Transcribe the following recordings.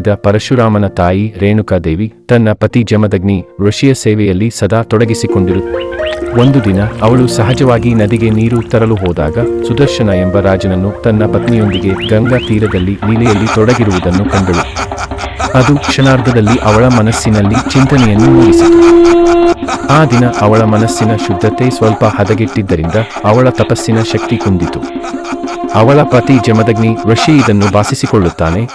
ಇದ ಪರಶುರಾಮನ ತಾಯಿ ರೇಣುಕಾದೇವಿ ತನ್ನ ಪತಿ ಜಮದಗ್ನಿ ಋಷಿಯ ಸೇವೆಯಲ್ಲಿ ಸದಾ ತೊಡಗಿಸಿಕೊಂಡಿರು. ಒಂದು ದಿನ ಅವಳು ಸಹಜವಾಗಿ ನದಿಗೆ ನೀರು ತರಲು ಹೋದಾಗ ಸುದರ್ಶನ ಎಂಬ ರಾಜನನ್ನು ತನ್ನ ಪತ್ನಿಯೊಂದಿಗೆ ಗಂಗಾ ತೀರದಲ್ಲಿ ನೀಲೆಯಲ್ಲಿ ತೊಡಗಿರುವುದನ್ನು ಕಂಡಳು. ಅದು ಕ್ಷಣಾರ್ಧದಲ್ಲಿ ಅವಳ ಮನಸ್ಸಿನಲ್ಲಿ ಚಿಂತನೆಯನ್ನು ಮೂಡಿಸಿತು. ಆ ದಿನ ಅವಳ ಮನಸ್ಸಿನ ಶುದ್ಧತೆ ಸ್ವಲ್ಪ ಹದಗೆಟ್ಟಿದ್ದರಿಂದ ಅವಳ ತಪಸ್ಸಿನ ಶಕ್ತಿ ಕುಂದಿತು. ಅವಳ ಪತಿ ಜಮದಗ್ನಿ ಋಷಿ ಇದನ್ನು ಭಾಸಿಸಿಕೊಳ್ಳುತ್ತಾನೆ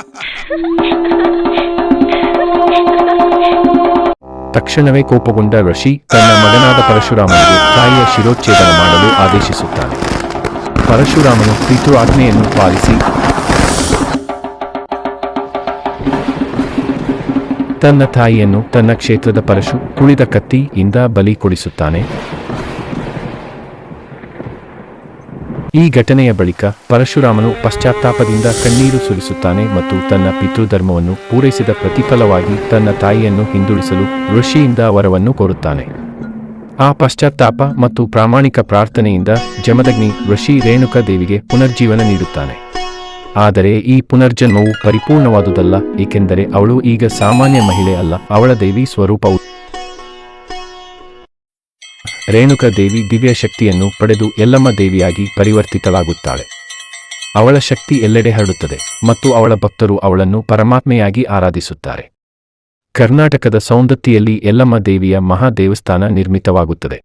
ತಕ್ಷಣವೇ ಕೋಪಗೊಂಡ ಋಷಿ ತನ್ನ ಮಗನಾದ ಪರಶುರಾಮನಿಗೆ ತಾಯಿಯ ಶಿರೋಚ್ಛೇದನ ಮಾಡಲು ಆದೇಶಿಸುತ್ತಾನೆ. ಪರಶುರಾಮನು ಪಿತೃ ಆಜ್ಞೆಯನ್ನು ಪಾಲಿಸಿ ತನ್ನ ತಾಯಿಯನ್ನು ತನ್ನ ಕ್ಷೇತ್ರದ ಪರಶು ಕುಳಿದ ಕತ್ತಿಯಿಂದ ಬಲಿ ಕೊಡಿಸುತ್ತಾನೆ. ಈ ಘಟನೆಯ ಬಳಿಕ ಪರಶುರಾಮನು ಪಶ್ಚಾತ್ತಾಪದಿಂದ ಕಣ್ಣೀರು ಸುರಿಸುತ್ತಾನೆ ಮತ್ತು ತನ್ನ ಪಿತೃಧರ್ಮವನ್ನು ಪೂರೈಸಿದ ಪ್ರತಿಫಲವಾಗಿ ತನ್ನ ತಾಯಿಯನ್ನು ಹಿಂದುಳಿಸಲು ಋಷಿಯಿಂದ ವರವನ್ನು ಕೋರುತ್ತಾನೆ. ಆ ಪಶ್ಚಾತ್ತಾಪ ಮತ್ತು ಪ್ರಾಮಾಣಿಕ ಪ್ರಾರ್ಥನೆಯಿಂದ ಜಮದಗ್ನಿ ಋಷಿ ರೇಣುಕಾ ದೇವಿಗೆ ಪುನರ್ಜೀವನ ನೀಡುತ್ತಾನೆ. ಆದರೆ ಈ ಪುನರ್ಜನ್ಮವು ಪರಿಪೂರ್ಣವಾದುದಲ್ಲ, ಏಕೆಂದರೆ ಅವಳು ಈಗ ಸಾಮಾನ್ಯ ಮಹಿಳೆ ಅಲ್ಲ, ಅವಳ ದೇವಿ ಸ್ವರೂಪವು ರೇಣುಕಾ ದೇವಿ ದಿವ್ಯ ಶಕ್ತಿಯನ್ನು ಪಡೆದು ಎಲ್ಲಮ್ಮ ದೇವಿಯಾಗಿ ಪರಿವರ್ತಿತಳಾಗುತ್ತಾಳೆ. ಅವಳ ಶಕ್ತಿ ಎಲ್ಲೆಡೆ ಹರಡುತ್ತದೆ ಮತ್ತು ಅವಳ ಭಕ್ತರು ಅವಳನ್ನು ಪರಮಾತ್ಮೆಯಾಗಿ ಆರಾಧಿಸುತ್ತಾರೆ. ಕರ್ನಾಟಕದ ಸೌಂದತ್ತಿಯಲ್ಲಿ ಎಲ್ಲಮ್ಮ ದೇವಿಯ ಮಹಾದೇವಸ್ಥಾನ ನಿರ್ಮಿತವಾಗುತ್ತದೆ.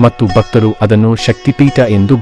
ಮತ್ತು ಭಕ್ತರು ಅದನ್ನು ಶಕ್ತಿಪೀಠ ಎಂದು